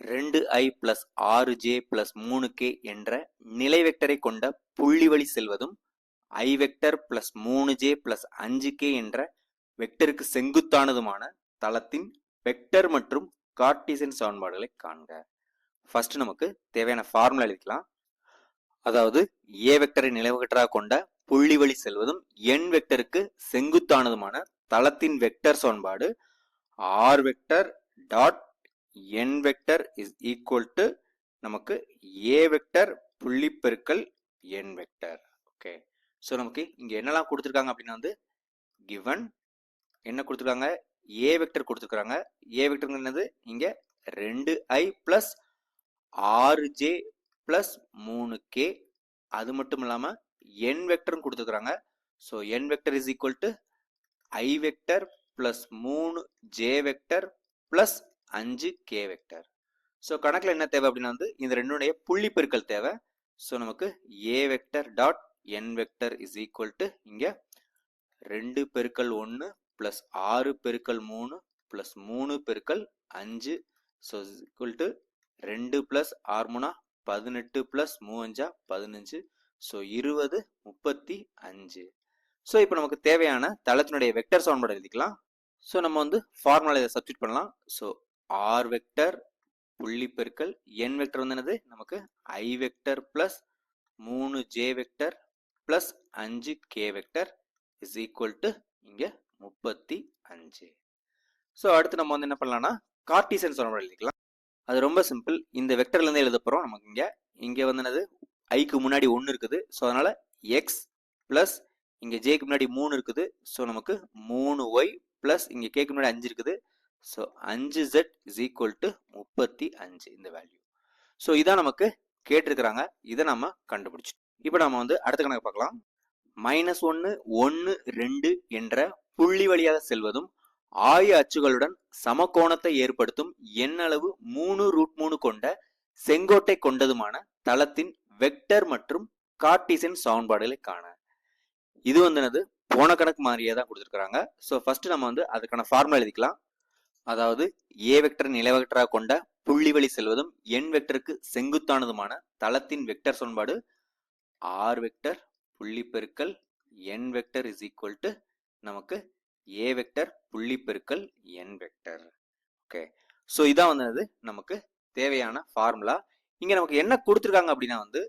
ரெண்டு i plus ஆறு j plus மூணு கே என்ற நிலை வெக்டரை கொண்ட புள்ளி வழி செல்வதும் ஐ வெக்டர் பிளஸ் மூணு ஜே பிளஸ் அஞ்சு கே என்ற வெக்டருக்கு செங்குத்தானதுமான தளத்தின் வெக்டர் மற்றும் கார்டிசன் சமன்பாடுகளை காண்க. ஃபர்ஸ்ட் நமக்கு தேவையான ஃபார்முலா எழுதிக்கலாம். அதாவது ஏ வெக்டரை நிலவெக்டராக கொண்ட புள்ளி வழி செல்வதும் என் வெக்டருக்கு செங்குத்தானதுமான தளத்தின் வெக்டர் சமன்பாடு r vector dot n vector is equal to நமக்கு ஏ வெக்டர் புள்ளி பெருக்கல் என் வெக்டர் ஓகே ஸோ நமக்கு இங்கே என்னெல்லாம் கொடுத்துருக்காங்க அப்படின்னா வந்து கிவன் என்ன கொடுத்துருக்காங்க? ஏ வெக்டர் கொடுத்துருக்காங்க. ஏ வெக்டர் என்னது? இங்க ரெண்டு ஐ ப்ளஸ் ஆறு ஜே ப்ளஸ் மூணு கே அது மட்டும் இல்லாமல் என் வெக்டரும் கொடுத்துருக்குறாங்க so n vector is equal to i vector plus மூணு ஜே வெக்டர் ப்ளஸ் அஞ்சு கே வெக்டர் ஸோ கணக்கில் என்ன தேவை அப்படின்னா வந்து இந்த ரெண்டுடைய புள்ளி பெருக்கல் தேவை. ஸோ நமக்கு a vector dot n vector is equal to இங்கே ரெண்டு பெருக்கல் ஒன்று ப்ளஸ் ஆறு பெருக்கல் மூணு ப்ளஸ் மூணு பெருக்கல் அஞ்சு. ஸோ ஈக்குவல் டு ரெண்டு ப்ளஸ் ஆறு மூணா பதினெட்டு ப்ளஸ் மூவஞ்சா பதினஞ்சு. ஸோ இருபது முப்பத்தி அஞ்சு. ஸோ இப்போ நமக்கு தேவையான தளத்தினுடைய வெக்டர் சவுன்பாடு எழுதிக்கலாம். ஸோ நம்ம வந்து ஃபார்முலா இதை சப்ஸ்டியூட் பண்ணலாம். ஸோ ஆர் வெக்டர் புள்ளி பெருக்கல் என் வெக்டர் வந்து என்னது? நமக்கு ஐ வெக்டர் பிளஸ் மூணு ஜே வெக்டர் பிளஸ் அஞ்சு k vector is equal to இங்கே முப்பத்தி அஞ்சு. ஸோ அடுத்து நம்ம வந்து என்ன பண்ணலாம்னா கார்டீசியன் சொல்ல எழுதிக்கலாம். அது ரொம்ப சிம்பிள் இந்த வெக்டர்லேருந்து எழுத போகிறோம் நமக்கு இங்கே இங்கே வந்து என்னது? ஐக்கு முன்னாடி ஒன்று இருக்குது. ஸோ அதனால் எக்ஸ் ப்ளஸ் இங்கே ஜேக்கு முன்னாடி மூணு இருக்குது. ஸோ நமக்கு மூணு ஒய் ப்ளஸ் இங்கே கேக்கு முன்னாடி அஞ்சு இருக்குது. ஸோ அஞ்சு ஜெட் இஸ் ஈக்குவல் டு முப்பத்தி அஞ்சு இந்த வேல்யூ ஸோ இதான் நமக்கு கேட்டிருக்கிறாங்க. இதை நம்ம கண்டுபிடிச்சிட்டோம். இப்போ நம்ம வந்து அடுத்த கணக்கு பார்க்கலாம். மைனஸ் ஒன்று ஒன்று ரெண்டு என்ற புள்ளி வழியாக செல்வதும் ஆய அச்சுகளுடன் சமகோணத்தை ஏற்படுத்தும் எண்ணளவு மூணு ரூட் மூணு கொண்ட செங்கோட்டை கொண்டதுமான தளத்தின் வெக்டர் மற்றும் கார்டிசன் சமன்பாடுகளை காண. இது வந்து என்னது? போன கணக்கு மாதிரியே தான் கொடுத்துருக்காங்க ஸோ ஃபர்ஸ்ட் நம்ம வந்து அதுக்கான ஃபார்முலா எழுதிக்கலாம். அதாவது ஏ வெக்டர் நில வெக்டராக கொண்ட புள்ளி வழி செல்வதும் என் வெக்டருக்கு செங்குத்தானதுமான தளத்தின் வெக்டர் சமன்பாடு ஆர் வெக்டர் புள்ளி பெருக்கல் n vector is equal to நமக்கு ஏ வெக்டர் புள்ளி பெருக்கல் என் வெக்டர் ஓகே ஸோ இதான் வந்து நமக்கு தேவையான ஃபார்முலா இங்கே நமக்கு என்ன கொடுத்துருக்காங்க அப்படின்னா வந்து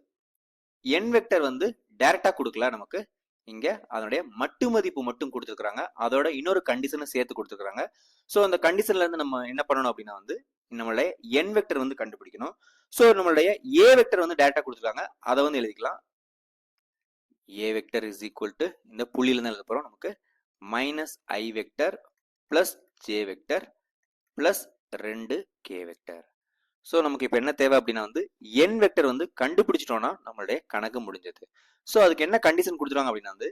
என் வெக்டர் வந்து டைரக்டாக கொடுக்கல நமக்கு இங்க அதனுடைய மட்டு மதிப்பு மட்டும் கொடுத்துருக்காங்க அதோட இன்னொரு கண்டிஷனும் சேர்த்து கொடுத்துருக்காங்க ஸோ அந்த கண்டிஷன்ல இருந்து நம்ம என்ன பண்ணணும் அப்படின்னா வந்து நம்மளுடைய என் வெக்டர் வந்து கண்டுபிடிக்கணும். ஸோ நம்மளுடைய ஏ வெக்டர் வந்து டேட்டா கொடுத்துருக்காங்க. அதை வந்து எழுதிக்கலாம். A vector is equal to இந்த புள்ளியில இருந்து எழுத போறோம். நமக்கு minus i vector plus j vector plus ரெண்டு கே வெக்டர் ஸோ நமக்கு இப்போ என்ன தேவை அப்படின்னா வந்து என் வெக்டர் வந்து கண்டுபிடிச்சிட்டோம்னா நம்மளுடைய கணக்கு முடிஞ்சது. ஸோ அதுக்கு என்ன கண்டிஷன் கொடுத்துருவாங்க அப்படின்னா வந்து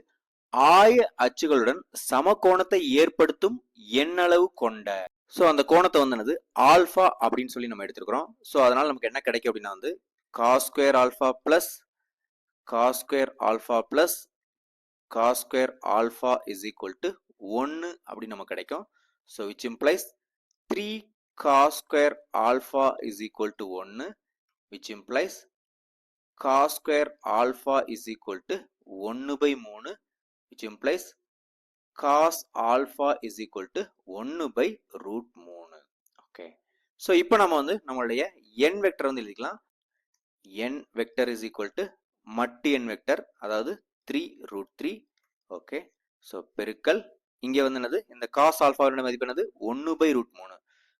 ஆய அச்சுகளுடன் சமகோணத்தை ஏற்படுத்தும் எண்ணளவு கொண்ட ஸோ அந்த கோணத்தை வந்து என்னது? ஆல்ஃபா அப்படின்னு சொல்லி நம்ம எடுத்துருக்கிறோம். ஸோ அதனால நமக்கு என்ன கிடைக்கும் அப்படின்னா வந்து cos square alpha plus cos square alpha plus cos square alpha is equal to ஒன்று அப்படின்னு நமக்கு கிடைக்கும். So which implies three cos square alpha is equal to 1 which implies cos square alpha is equal to 1 by 3 which implies cos alpha is equal to 1 by root 3 okay. So இப்போ நம்ம வந்து நம்மளுடைய n vector வந்து எழுதிக்கலாம். n vector is equal to மட்டு n vector அதாவது 3 root 3 okay so பெருக்கல் இங்கே வந்து என்னது? இந்த காஸ் ஆல்ஃபாவோட மதிப்பு என்னது? ஒன்று பை ரூட் மூணு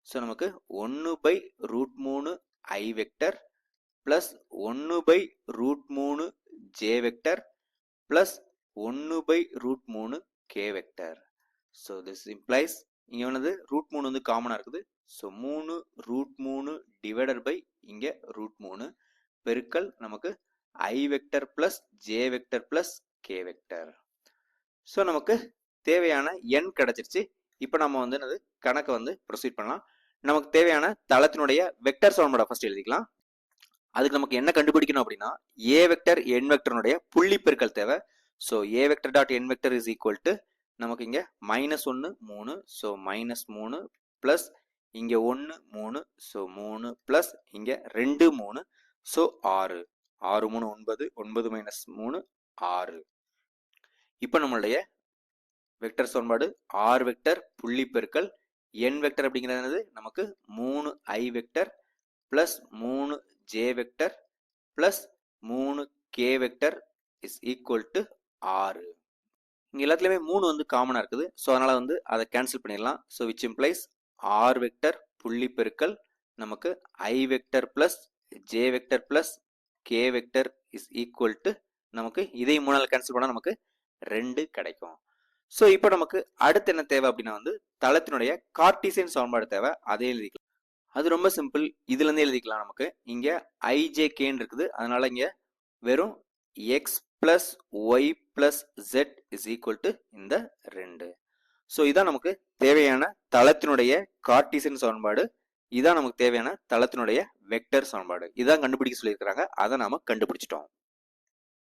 ஸோ நமக்கு ஒன்று பை ரூட் மூணு ஐ வெக்டர் ப்ளஸ் ஒன்று பை ரூட் மூணு ஜே வெக்டர் ப்ளஸ் ஒன்று பை ரூட் மூணு k vector so this implies இங்கே வந்து ரூட் மூணு வந்து காமனாக இருக்குது. ஸோ மூணு ரூட் மூணு டிவைடட் பை இங்கே ரூட் மூணு பெருக்கல் நமக்கு i vector plus j vector plus k vector so நமக்கு தேவையான எண் கிடச்சிருச்சு. இப்போ நம்ம வந்து என்னது? கணக்கை வந்து ப்ரொசீட் பண்ணலாம். நமக்கு தேவையான தளத்தினுடைய வெக்டர் சமன்பாடை ஃபர்ஸ்ட் எழுதிக்கலாம். அதுக்கு நமக்கு என்ன கண்டுபிடிக்கணும் அப்படின்னா ஏ வெக்டர் என் வெக்டர்னுடைய புள்ளி பெருக்கல் தேவை. So a vector dot n vector is equal to நமக்கு இங்கே மைனஸ் ஒன்று மூணு ஸோ மைனஸ் மூணு ப்ளஸ் இங்கே ஒன்று மூணு ஸோ மூணு ப்ளஸ் இங்கே ரெண்டு மூணு ஸோ ஆறு. ஆறு மூணு ஒன்பது ஒன்பது மைனஸ் மூணு ஆறு. இப்போ நம்மளுடைய வெக்டர் சமன்பாடு ஆறு வெக்டர் புள்ளி பெருக்கல் என் வெக்டர் அப்படிங்கிறது நமக்கு மூணு ஐ வெக்டர் ப்ளஸ் மூணு ஜே வெக்டர் ப்ளஸ் மூணு k vector is equal to ஆறு. இங்கே எல்லாத்துலேயுமே மூணு வந்து காமனாக இருக்குது. ஸோ அதனால் வந்து அதை கேன்சல் பண்ணிடலாம். So which implies r vector புள்ளி பெருக்கல் நமக்கு i vector plus j vector plus k vector is equal to நமக்கு இதை மூணால் கேன்சல் பண்ணால் நமக்கு ரெண்டு கிடைக்கும். ஸோ இப்போ நமக்கு அடுத்து என்ன தேவை அப்படின்னா வந்து தளத்தினுடைய கார்டிசைன் சமன்பாடு தேவை. அதே எழுதிக்கலாம். அது ரொம்ப சிம்பிள் இதுலேருந்து எழுதிக்கலாம் நமக்கு. இங்கே ஐஜேகேன்னு இருக்குது. அதனால இங்கே வெறும் x plus y plus z is equal to இந்த ரெண்டு. ஸோ இதான் நமக்கு தேவையான தளத்தினுடைய கார்டீசியன் சமன்பாடு. இதான் நமக்கு தேவையான தளத்தினுடைய வெக்டர் சமன்பாடு. இதான் கண்டுபிடிக்க சொல்லியிருக்கிறாங்க. அதை நாம கண்டுபிடிச்சிட்டோம்.